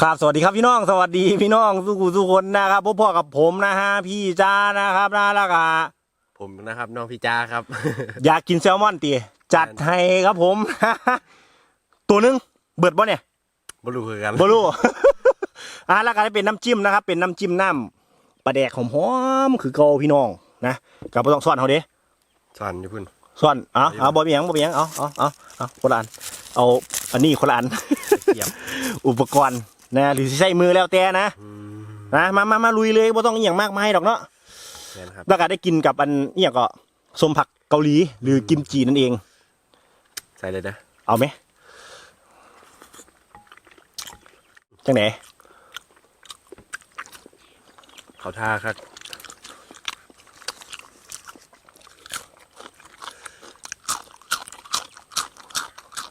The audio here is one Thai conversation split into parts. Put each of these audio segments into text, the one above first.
ครับสวัสดีครับพี่น้องสวัสดีพี่น้องทุกคนทุกคนนะครับพบพ่อกับผมนะฮะพี่จ้านะครับนะแล้วก็ผมนะครับ น้องพี่จ้าครับ อยากกินแซลมอนตีจัดให้ครับผม ตัวหนึงเบิดบ่เนี่ยบรูคือกันบ่รู้อะแล้วก็เป็นน้ำจิ้มนะครับ เป็นน้ำจิ้มน้ำปลาแดกหอมๆคือเกาพี่น้องนะกับบ่ต้องซ่อนเขาเด้สอนอยู่พุ่นซ่อนเอาเอาบ่มีหยังบ่มีหยังเอาเอาเอาเอาคนละอันเอาอันนี้คนละอันเกียบอุปกรณ์ นะหรือสิใช้มือแล้วแต่นะอืมนะมามามาลุยเลยบ่ต้องอหย่างมากมายดอกเนาะแม่นครับ แล้วก็ได้กินกับอันอหย่างก็ส้มผักเกาหลี หรือกิมจีนั่นเอง ใส่เลยนะเอาไหมจังไหนเขาท่าครับ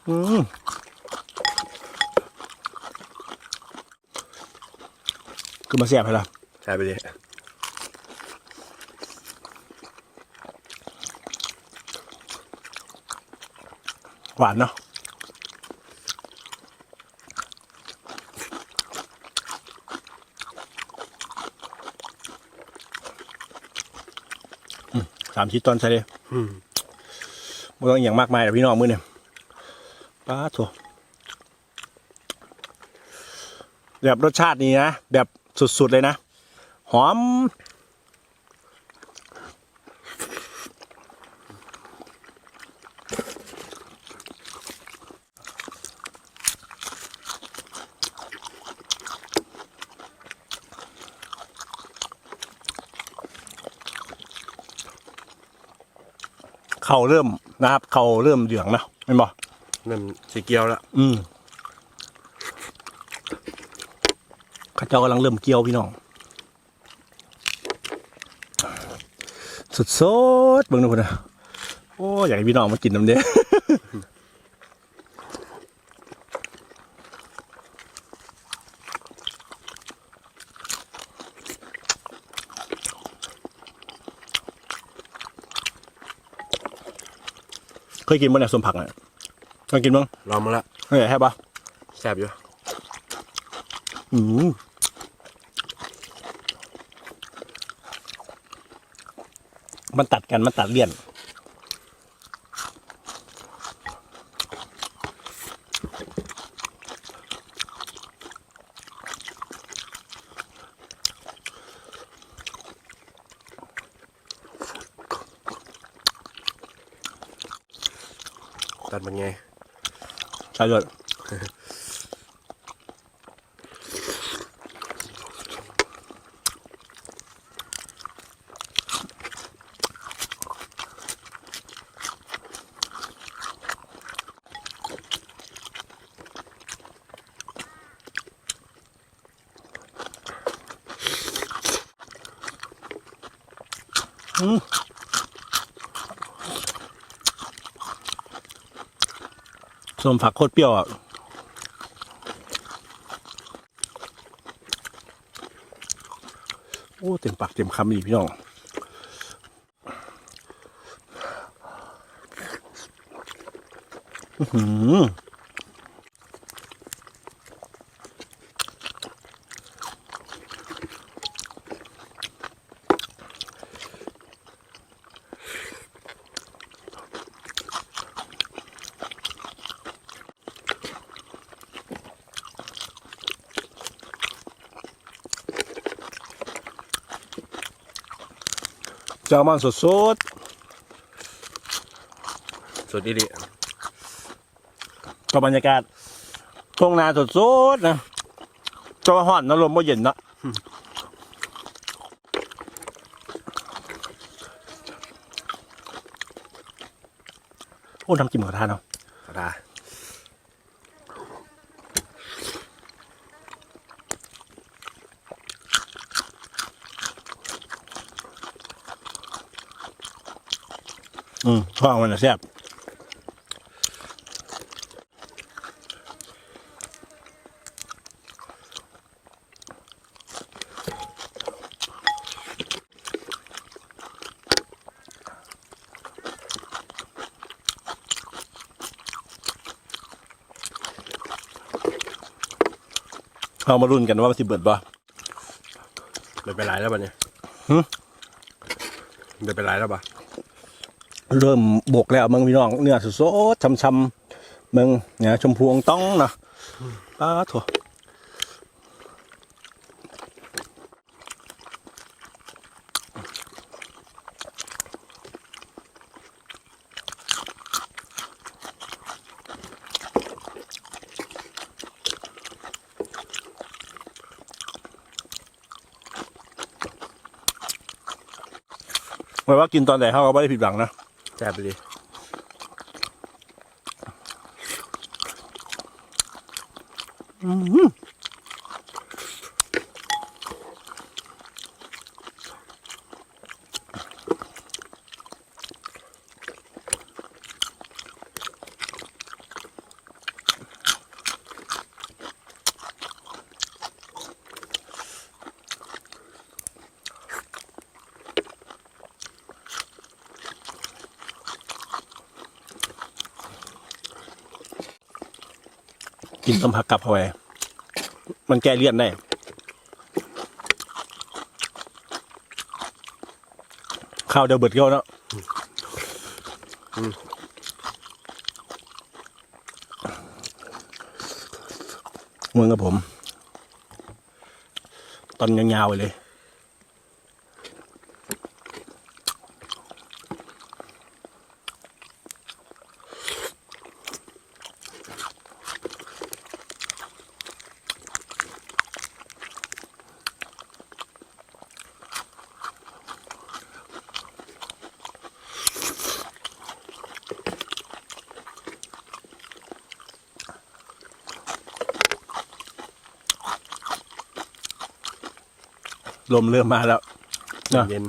อืม คือมาเสียบให้ละใส่ไปเลยหวานเนาะอืมสามชิ้นตอนใส่เลยอืมไม่ต้องอหย่างมากมายแต่พี่น้องมือเนี่ยป้าถั่วแบบรสชาตินี้นะ แบบ สุดๆเลยนะ หอม เขาเริ่มนะครับ เขาเริ่มเหลืองนะไม่นบอกนั่นสีเกียวละอืม ข้าเจ้ากำลังเริ่มเกี่ยวพี่น้องสุดโซดเบิ่งดูคนนะโอ้อยากให้พี่น้องมากินน้ำเด้เคยกินมั้งเนี่ยส้มผักเนี่ยเคยกินมั้งลองมาละเฮ้ยแฮ่ปะแซ่บอยู่อืม มันตัดกันมันตัดเลี่ยน ตัดมันไง ใช่เลย ส้มผักโคตรเปรี้ยวอะโอ้เต็มปากเต็มคำอีกพี่น้องอื้อหือ แซลมอนสดสดดีดีๆกับบรรยากาศทุ่งนาสดๆนะจะว่าฮ้อนนะลมบ่เย็นเนอะโอ้ทำกินหมูกระทะเนาะเขาท่า อืมช่องมันแซ่บเรามารุ่นกันว่ามันสิเบิดบ่เบิดไปหลายแล้วบ่เนี่ยเบิดไปหลายแล้วบ่ เริ่มบกแล้วมึงพี่น้องเนื้อสดๆช้ำๆมึงเนี่ยชมพูองต้องนะป้าถั่วหมายว่ากินตอนไหนเขาก็ไม่ได้ผิดหวังนะ แซ่บไปดิ กินต้มผักกับเข้าไปมันแก้เลี่ยนได้ข้าวเดียวเบิดเกี้ยวเนาะมือกับผม ตอนยาวๆไปเลย ลมเริ่มมาแล้วน่ะเย็น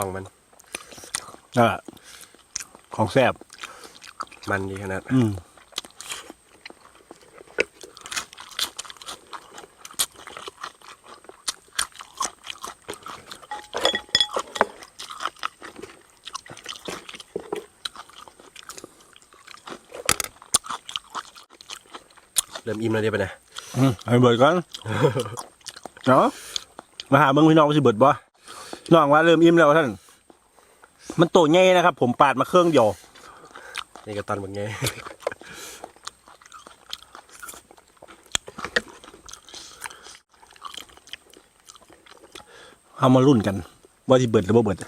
องมันอะของแซบมันดีขนาดอืมเริ่มอิ่มแล้วเดี๋ยวไปะเนะอืมให้เบิดก่อน เนาะมาหาเบิ่งพี่น้องสิเบิดบ่ น้องว่าเริ่มอิ่มแล้วท่าน มันโตใหญ่นะครับ ผมปาดมาเครื่องเดียวนี่ก็ตอนบักไงเอามารุ่นกัน ว่าสิเบิดหรือบ่เบิด